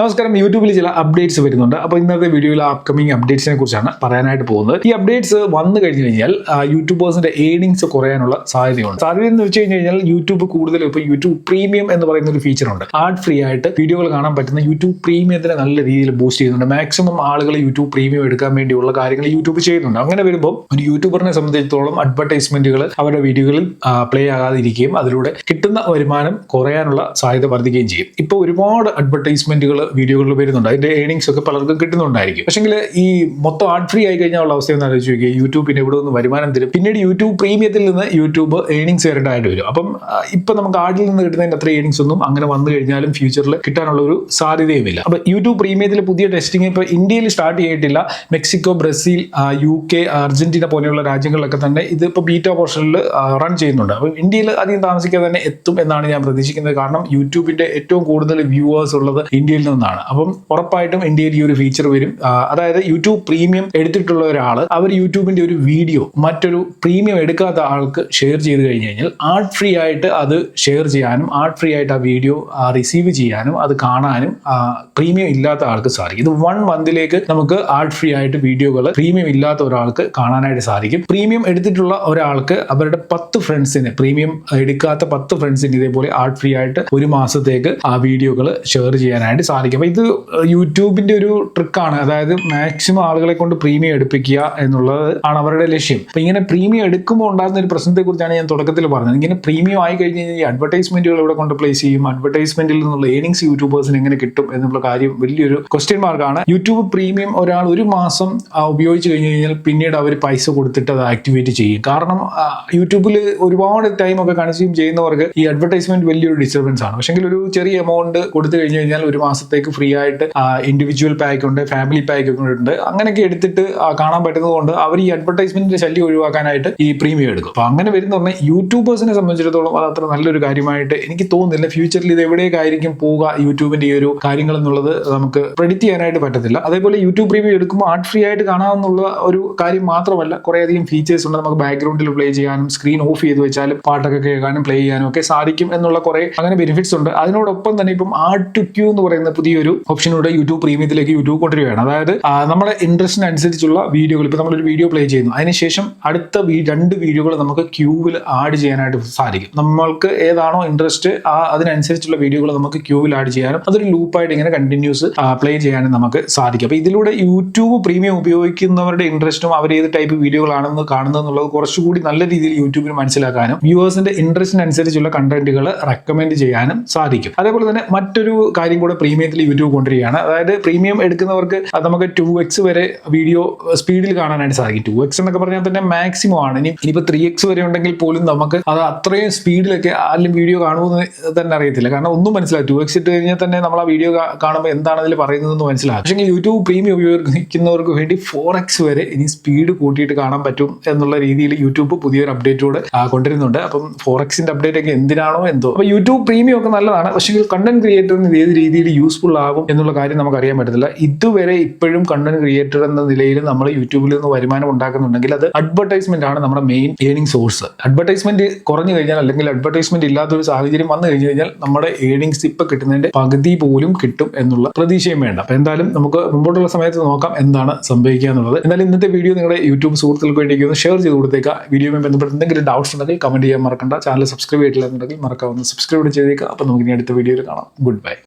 നമസ്കാരം. യൂട്യൂബിൽ ചില അപ്ഡേറ്റ്സ് വരുന്നുണ്ട്. അപ്പോൾ ഇന്നത്തെ വീഡിയോയിൽ അപ്കമിങ് അപ്ഡേറ്റ്സിനെ കുറിച്ചാണ് പറയാനായിട്ട് പോകുന്നത്. ഈ അപ്ഡേറ്റ്സ് വന്നു കഴിഞ്ഞു കഴിഞ്ഞാൽ യൂട്യൂബേഴ്സിന്റെ ഏണിങ്സ് കുറയാനുള്ള സാധ്യതയുണ്ട്. സാധ്യത എന്ന് വെച്ച് കഴിഞ്ഞ് കഴിഞ്ഞാൽ യൂട്യൂബ് കൂടുതലും ഇപ്പോൾ യൂട്യൂബ് പ്രീമിയം എന്ന് പറയുന്ന ഒരു ഫീച്ചർ ഉണ്ട്. ആഡ് ഫ്രീ ആയിട്ട് വീഡിയോകൾ കാണാൻ പറ്റുന്ന യൂട്യൂബ് പ്രീമിയത്തിനെ നല്ല രീതിയിൽ ബൂസ്റ്റ് ചെയ്യുന്നുണ്ട്. മാക്സിമം ആളുകൾ യൂട്യൂബ് പ്രീമിയം എടുക്കാൻ വേണ്ടിയുള്ള കാര്യങ്ങൾ യൂട്യൂബ് ചെയ്യുന്നുണ്ട്. അങ്ങനെ വരുമ്പോൾ ഒരു യൂട്യൂബറിനെ സംബന്ധിച്ചിടത്തോളം അഡ്വർടൈസ്മെന്റുകൾ അവരുടെ വീഡിയോകളിൽ പ്ലേ ആകാതിരിക്കുകയും അതിലൂടെ കിട്ടുന്ന വരുമാനം കുറയാനുള്ള സാധ്യത വർദ്ധിക്കുകയും ചെയ്യും. ഇപ്പോൾ ഒരുപാട് അഡ്വർടൈസ്മെന്റുകൾ വീഡിയോകളിൽ വരുന്നുണ്ട്. അതിന്റെ ഏണിങ്സ് ഒക്കെ പലർക്കും കിട്ടുന്നുണ്ടായിരിക്കും. പക്ഷെങ്കിൽ ഈ മൊത്തം ആഡ് ഫ്രീ ആയി കഴിഞ്ഞാൽ ഉള്ള അവസ്ഥ ഒന്ന് ആലോചിച്ച് നോക്കിയാൽ യൂട്യൂബ് പിന്നെ ഇവിടെ നിന്ന് വരുമാനം തരും. പിന്നീട് യൂട്യൂബ് പ്രീമിയത്തിൽ നിന്ന് യൂട്യൂബ് ഏണിങ്സ് വരേണ്ടതായിട്ട് വരും. അപ്പം ഇപ്പൊ നമുക്ക് ആഡിൽ നിന്ന് കിട്ടുന്നതിന്റെ അത്ര ഏണിങ്സ് ഒന്നും അങ്ങനെ വന്നു കഴിഞ്ഞാലും ഫ്യൂച്ചറിൽ കിട്ടാനുള്ള ഒരു സാധ്യതയുമില്ല. അപ്പൊ യൂട്യൂബ് പ്രീമിയത്തിൽ പുതിയ ടെസ്റ്റിംഗ് ഇപ്പൊ ഇന്ത്യയിൽ സ്റ്റാർട്ട് ചെയ്തിട്ടില്ല. Mexico Brazil U K Argentina പോലെയുള്ള രാജ്യങ്ങളിലൊക്കെ തന്നെ ഇത് ഇപ്പോൾ ബീറ്റ പോർഷനിൽ റൺ ചെയ്യുന്നുണ്ട്. അപ്പം ഇന്ത്യയിൽ അധികം താമസിക്കാതെ തന്നെ എത്തും എന്നാണ് ഞാൻ പ്രതീക്ഷിക്കുന്നത്. കാരണം യൂട്യൂബിന്റെ ഏറ്റവും കൂടുതൽ വ്യൂവേഴ്സ് ഉള്ളത് ഇന്ത്യയിൽ നിന്നാണ് അപ്പം ഉറപ്പായിട്ടും ഇന്ത്യയിൽ ഈ ഒരു ഫീച്ചർ വരും. അതായത് യൂട്യൂബ് പ്രീമിയം എടുത്തിട്ടുള്ള ഒരാൾ അവർ യൂട്യൂബിന്റെ ഒരു വീഡിയോ മറ്റൊരു പ്രീമിയം എടുക്കാത്ത ആൾക്ക് ഷെയർ ചെയ്ത് കഴിഞ്ഞ് കഴിഞ്ഞാൽ ആർട്ട് ഫ്രീ ആയിട്ട് അത് ഷെയർ ചെയ്യാനും ആർട്ട് ഫ്രീ ആയിട്ട് ആ വീഡിയോ റിസീവ് ചെയ്യാനും അത് കാണാനും പ്രീമിയം ഇല്ലാത്ത ആൾക്ക് സാധിക്കും. ഇത് വൺ മന്തിലേക്ക് നമുക്ക് ആർട്ട് ഫ്രീ ആയിട്ട് വീഡിയോകൾ പ്രീമിയം ഇല്ലാത്ത ഒരാൾക്ക് കാണാനായിട്ട് സാധിക്കും. പ്രീമിയം എടുത്തിട്ടുള്ള ഒരാൾക്ക് അവരുടെ പത്ത് ഫ്രണ്ട്സിന് പ്രീമിയം എടുക്കാത്ത പത്ത് ഫ്രണ്ട്സിന് ഇതേപോലെ ആർട്ട് ഫ്രീ ആയിട്ട് ഒരു മാസത്തേക്ക് ആ വീഡിയോകൾ ഷെയർ ചെയ്യാനായിട്ട് സാധിക്കും. അപ്പോൾ ഇത് യൂട്യൂബിന്റെ ഒരു ട്രിക്കാണ്. അതായത് മാക്സിമം ആളുകളെ കൊണ്ട് പ്രീമിയം എടുപ്പിക്കുക എന്നുള്ളത് ആണ് അവരുടെ ലക്ഷ്യം. അപ്പം ഇങ്ങനെ പ്രീമിയം എടുക്കുമ്പോൾ ഉണ്ടാകുന്ന ഒരു പ്രശ്നത്തെ കുറിച്ചാണ് ഞാൻ തുടക്കത്തിൽ പറഞ്ഞത്. ഇങ്ങനെ പ്രീമിയം ആയി കഴിഞ്ഞ് കഴിഞ്ഞാൽ ഈ അഡ്വർടൈസ്മെന്റുകൾ ഇവിടെ കൊണ്ട് പ്ലേസ് ചെയ്യും. അഡ്വർടൈസ്മെന്റിൽ നിന്നുള്ള ഏണിങ്സ് യൂട്യൂബേഴ്സിന് എങ്ങനെ കിട്ടും എന്നുള്ള കാര്യം വലിയൊരു ക്വസ്റ്റ്യൻ മാർക്കാണ് യൂട്യൂബ് പ്രീമിയം ഒരാൾ ഒരു മാസം ഉപയോഗിച്ച് കഴിഞ്ഞ് കഴിഞ്ഞാൽ പിന്നീട് അവർ പൈസ കൊടുത്തിട്ട് അത് ആക്ടിവേറ്റ് ചെയ്യും. കാരണം യൂട്യൂബിൽ ഒരുപാട് ടൈം ഒക്കെ കൺസ്യൂം ചെയ്യുന്നവർക്ക് ഈ അഡ്വർടൈസ്മെന്റ് വലിയൊരു ഡിസ്റ്റർബൻസ് ആണ്. പക്ഷെങ്കിൽ ഒരു ചെറിയ എമൗണ്ട് കൊടുത്തു കഴിഞ്ഞു കഴിഞ്ഞാൽ ഒരു മാസത്തേക്ക് ഫ്രീ ആയിട്ട് ഇൻഡിവിജ്വൽ പാക്ക് ഉണ്ട് ഫാമിലി പാക്ക് ഒക്കെ ഉണ്ട്. അങ്ങനെയൊക്കെ എടുത്തിട്ട് കാണാൻ പറ്റുന്നത് കൊണ്ട് അവർ ഈ അഡ്വർടൈസ്മെന്റിന്റെ ശല്യം ഒഴിവാക്കാനായിട്ട് ഈ പ്രീമിയം എടുക്കും. അപ്പൊ അങ്ങനെ വരുന്ന പറഞ്ഞാൽ യൂട്യൂബേഴ്സിനെ സംബന്ധിച്ചിടത്തോളം അത് അത്ര നല്ലൊരു കാര്യമായിട്ട് എനിക്ക് തോന്നുന്നില്ല. ഫ്യൂച്ചറിൽ ഇത് എവിടേക്കായിരിക്കും പോവുക യൂട്യൂബിന്റെ ഈ ഒരു കാര്യങ്ങൾ എന്നുള്ളത് നമുക്ക് പ്രെഡിക്റ്റ് ചെയ്യാനായിട്ട് പറ്റത്തില്ല. അതേപോലെ യൂട്യൂബ് പ്രീമിയം എടുക്കുമ്പോൾ ആർട്ട് ഫ്രീ ആയിട്ട് കാണാമെന്നുള്ള ഒരു കാര്യം മാത്രമല്ല കുറേയധികം ഫീച്ചേഴ്സ് ഉണ്ട്. നമുക്ക് ബാക്ക്ഗ്രൗണ്ടിൽ പ്ലേ ചെയ്യാനും സ്ക്രീൻ ഓഫ് ചെയ്ത് വെച്ചാലും പാട്ടൊക്കെ കേൾക്കാനും പ്ലേ ചെയ്യാനും ഒക്കെ സാധിക്കും എന്നുള്ള കുറെ അങ്ങനെ ബെനിഫിറ്റ്സ് ഉണ്ട്. അതിനോടൊപ്പം തന്നെ ഇപ്പം ആർട്ട് ടു ക്യൂ എന്ന് പറയുന്ന പുതിയൊരു ഓപ്ഷനോട് യൂട്യൂബ് പ്രീമിയത്തിലേക്ക് യൂട്യൂബ് കൊണ്ടുവരികയാണ്. അതായത് നമ്മുടെ ഇൻട്രസ്റ്റിനനുസരിച്ചുള്ള വീഡിയോകൾ ഇപ്പൊ നമ്മളൊരു വീഡിയോ പ്ലേ ചെയ്യുന്നു. അതിനുശേഷം അടുത്ത രണ്ട് വീഡിയോകൾ നമുക്ക് ക്യൂവിൽ ആഡ് ചെയ്യാനായിട്ട് സാധിക്കും. നമ്മൾക്ക് ഏതാണോ ഇൻട്രസ്റ്റ് ആ അതിനനുസരിച്ചുള്ള വീഡിയോകൾ നമുക്ക് ക്യൂവിൽ ആഡ് ചെയ്യാനും അതൊരു ലൂപ്പായിട്ട് ഇങ്ങനെ കണ്ടിന്യൂസ് പ്ലേ ചെയ്യാനും നമുക്ക് സാധിക്കും. അപ്പോൾ ഇതിലൂടെ യൂട്യൂബ് പ്രീമിയം ഉപയോഗിക്കുന്നവരുടെ ഇൻട്രസ്റ്റും അവർ ഏത് ടൈപ്പ് വീഡിയോകളാണെന്ന് കാണുന്നത് എന്നുള്ളത് കുറച്ചുകൂടി നല്ല രീതിയിൽ യൂട്യൂബിന് മനസ്സിലാക്കാനും വ്യൂവേഴ്സിന്റെ ഇൻട്രസ്റ്റിനനുസരിച്ചുള്ള കണ്ടന്റുകൾ റെക്കമെൻഡ് ചെയ്യാനും സാധിക്കും. അതേപോലെ തന്നെ മറ്റൊരു കാര്യം കൂടെ പ്രീമിയത്തിൽ യൂട്യൂബ് കൊണ്ടുവരികയാണ്. അതായത് പ്രീമിയം എടുക്കുന്നവർക്ക് അത് നമുക്ക് ടു എക്സ് വരെ വീഡിയോ സ്പീഡിൽ കാണാനായിട്ട് സാധിക്കും. ടു എക്സ് എന്നൊക്കെ പറഞ്ഞാൽ തന്നെ മാക്സിമം ആണ്. ഇനി ഇനിയിപ്പോൾ ത്രീ എക്സ് വരെ ഉണ്ടെങ്കിൽ പോലും നമുക്ക് അത് അത്രയും സ്പീഡിലൊക്കെ ആരും വീഡിയോ കാണുമെന്ന് തന്നെ അറിയത്തില്ല. കാരണം ഒന്നും മനസ്സിലാവും ടു എക്സ് ഇട്ട് കഴിഞ്ഞാൽ തന്നെ നമ്മൾ ആ വീഡിയോ കാണുമ്പോൾ എന്താണ് അതിൽ പറയുന്നതെന്ന് മനസ്സിലാകും പക്ഷേ യൂട്യൂബ് പ്രീമിയം ഉപയോഗിക്കുന്നവർക്ക് വേണ്ടി ഫോർ എക്സ് വരെ ഇനി സ്പീഡ് കൂട്ടിയിട്ട് കാണാൻ പറ്റും എന്നുള്ള രീതിയിൽ യൂട്യൂബ് പുതിയൊരു അപ്ഡേറ്റോട് കൊണ്ടുവരുന്നുണ്ട്. അപ്പം ഫോർ എക്സിന്റെ അപ്ഡേറ്റ് ഒക്കെ എന്തിനാണോ എന്തോ. അപ്പൊ യൂട്യൂബ് പ്രീമിയം ഒക്കെ നല്ലതാണ്. പക്ഷേ കണ്ടന്റ് ക്രിയേറ്ററിന് ഏത് രീതിയിൽ യൂസ്ഫുൾ ആകും എന്നുള്ള കാര്യം നമുക്ക് അറിയാൻ പറ്റത്തില്ല. ഇതുവരെ ഇപ്പോഴും കണ്ടന്റ് ക്രിയേറ്റർ എന്ന നിലയിൽ നമ്മൾ യൂട്യൂബിൽ നിന്ന് വരുമാനം ഉണ്ടാക്കുന്നുണ്ടെങ്കിൽ അത് അഡ്വർടൈസ്മെന്റ് ആണ് നമ്മുടെ മെയിൻ ഏണിംഗ് സോഴ്സ് അഡ്വർടൈസ്മെന്റ് കുറഞ്ഞു കഴിഞ്ഞാൽ അല്ലെങ്കിൽ അഡ്വർടൈസ്മെന്റ് ഇല്ലാത്തൊരു സാഹചര്യം വന്നു കഴിഞ്ഞു കഴിഞ്ഞാൽ നമ്മുടെ ഏണിങ്സ് ഇപ്പൊ കിട്ടുന്നതിന്റെ പകുതി പോലും കിട്ടും എന്നുള്ള പ്രതീക്ഷയും വേണ്ട. അപ്പൊ എന്തായാലും നമുക്ക് മുമ്പോട്ടുള്ള സമയത്ത് നോക്കാം എന്താണ് സംഭവിക്കുക എന്നുള്ളത്. എന്നാലും ഇന്നത്തെ വീഡിയോ നിങ്ങളുടെ യൂട്യൂബ് സുഹൃത്തുക്കൾക്ക് വേണ്ടി ഒന്ന് ഷെയർ ചെയ്ത് കൊടുത്തേക്കുക. വീഡിയോയുമായി ബന്ധപ്പെട്ട് എന്തെങ്കിലും ഡൗട്ട്സ് ഉണ്ടെങ്കിൽ കമന്റ് ചെയ്യാൻ മറക്കണ്ട. ചാനൽ സബ്സ്ക്രൈബ് ചെയ്തിട്ടില്ല എന്നുണ്ടെങ്കിൽ മറക്കാവുന്ന സബ്സ്ക്രൈബ് ചെയ്തേക്കുക. അപ്പൊ നമുക്ക് ഇനി അടുത്ത വീഡിയോയിൽ കാണാം. Good bye